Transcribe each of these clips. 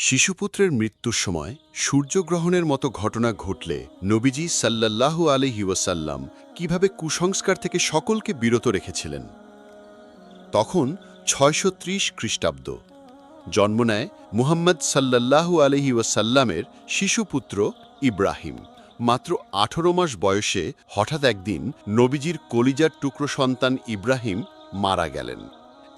শিশুপুত্রের মৃত্যুর সময় সূর্যগ্রহণের মতো ঘটনা ঘটলে নবীজি সাল্লাল্লাহু আলহি ওয়াসাল্লাম কীভাবে কুসংস্কার থেকে সকলকে বিরত রেখেছিলেন? তখন ছয়শো ত্রিশ খ্রিস্টাব্দ। জন্ম নেয় মুহাম্মদ সাল্লাল্লাহু আলহি ওয়াসাল্লামের শিশুপুত্র ইব্রাহিম। মাত্র আঠেরো মাস বয়সে হঠাৎ একদিন নবীজির কলিজার টুকরো সন্তান ইব্রাহিম মারা গেলেন।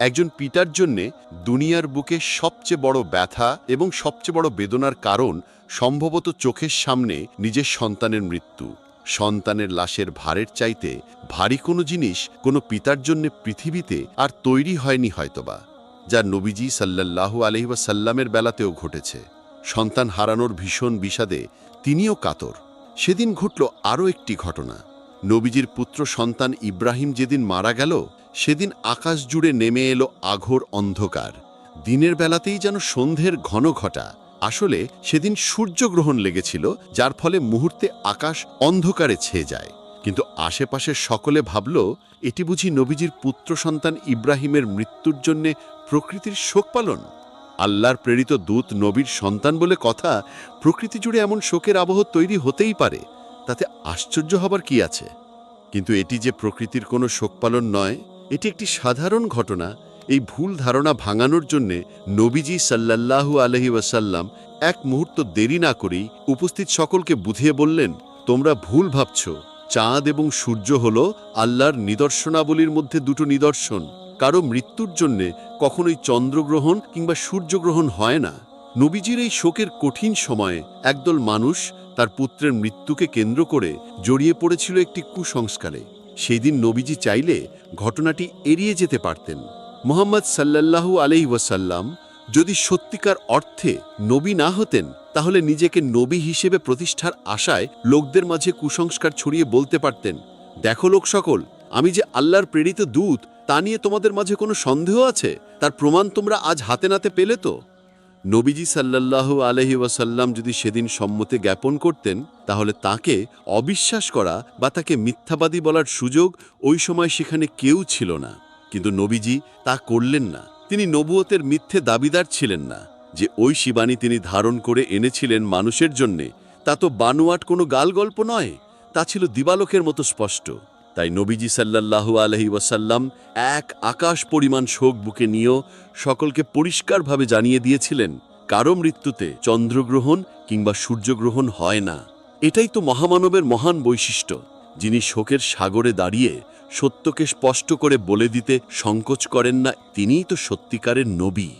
একজন পিতার জন্যে দুনিয়ার বুকে সবচেয়ে বড় ব্যথা এবং সবচেয়ে বড় বেদনার কারণ সম্ভবত চোখের সামনে নিজের সন্তানের মৃত্যু। সন্তানের লাশের ভারের চাইতে ভারী কোনো জিনিস কোনো পিতার জন্য পৃথিবীতে আর তৈরি হয়নি হয়তোবা, যা নবীজি সাল্লাল্লাহু আলহিবাসাল্লামের বেলাতেও ঘটেছে। সন্তান হারানোর ভীষণ বিষাদে তিনিও কাতর। সেদিন ঘটল আরও একটি ঘটনা। নবীজির পুত্র সন্তান ইব্রাহিম যেদিন মারা গেল সেদিন আকাশ জুড়ে নেমে এলো আঘোর অন্ধকার। দিনের বেলাতেই যেন সন্ধ্যের ঘন ঘটা। আসলে সেদিন সূর্যগ্রহণ লেগেছিল, যার ফলে মুহূর্তে আকাশ অন্ধকারে ছেয়ে যায়। কিন্তু আশেপাশের সকলে ভাবল, এটি বুঝি নবীজির পুত্র সন্তান ইব্রাহিমের মৃত্যুর জন্যে প্রকৃতির শোক পালন? আল্লাহর প্রেরিত দূত নবীর সন্তান বলে কথা প্রকৃতি জুড়ে এমন শোকের আবহ তৈরি হতেই পারে, তাতে আশ্চর্য হবার কি আছে? কিন্তু এটি যে প্রকৃতির কোনো শোক পালন নয় এটি একটি সাধারণ ঘটনা। এই ভুল ধারণা ভাঙানোর জন্যে নবীজি সাল্লাল্লাহু আলহি ওয়াসাল্লাম এক মুহূর্ত দেরি না করেই উপস্থিত সকলকে বুঝিয়ে বললেন, তোমরা ভুল ভাবছ। চাঁদ এবং সূর্য হল আল্লাহর নিদর্শনাবলীর মধ্যে দুটো নিদর্শন। কারও মৃত্যুর জন্যে কখনোই চন্দ্রগ্রহণ কিংবা সূর্যগ্রহণ হয় না। নবীজির এই শোকের কঠিন সময়ে একদল মানুষ তার পুত্রের মৃত্যুকে কেন্দ্র করে জড়িয়ে পড়েছিল একটি কুসংস্কারে। সেই দিন নবীজি চাইলে ঘটনাটি এড়িয়ে যেতে পারতেন। মোহাম্মদ সাল্লাল্লাহু আলহি ওয়াসাল্লাম যদি সত্যিকার অর্থে নবী না হতেন, তাহলে নিজেকে নবী হিসেবে প্রতিষ্ঠার আশায় লোকদের মাঝে কুসংস্কার ছড়িয়ে বলতে পারতেন, দেখো লোক সকল, আমি যে আল্লাহর প্রেরিত দূত, তা নিয়ে তোমাদের মাঝে কোনো সন্দেহ আছে? তার প্রমাণ তোমরা আজ হাতে নাতে পেলে তো? নবীজি সাল্লাল্লাহু আলহি ওয়াসাল্লাম যদি সেদিন সম্মতি জ্ঞাপন করতেন, তাহলে তাকে অবিশ্বাস করা বা তাকে মিথ্যাবাদী বলার সুযোগ ওই সময় সেখানে কেউ ছিল না। কিন্তু নবীজি তা করলেন না। তিনি নবুয়তের মিথ্যে দাবিদার ছিলেন না যে ওই শিবানী তিনি ধারণ করে এনেছিলেন মানুষের জন্যে। তা তো বানুয়াট কোনো গাল গল্প নয়। তা ছিল দিবালোকের মতো স্পষ্ট। তাই নবীজি সাল্লাল্লাহু আলহি ওয়াসাল্লাম এক আকাশ পরিমাণ শোক বুকে নিয়েও সকলকে পরিষ্কারভাবে জানিয়ে দিয়েছিলেন, কারও মৃত্যুতে চন্দ্রগ্রহণ কিংবা সূর্যগ্রহণ হয় না। এটাই তো মহামানবের মহান বৈশিষ্ট্য, যিনি শোকের সাগরে দাঁড়িয়ে সত্যকে স্পষ্ট করে বলে দিতে সংকোচ করেন না, তিনিই তো সত্যিকারের নবী।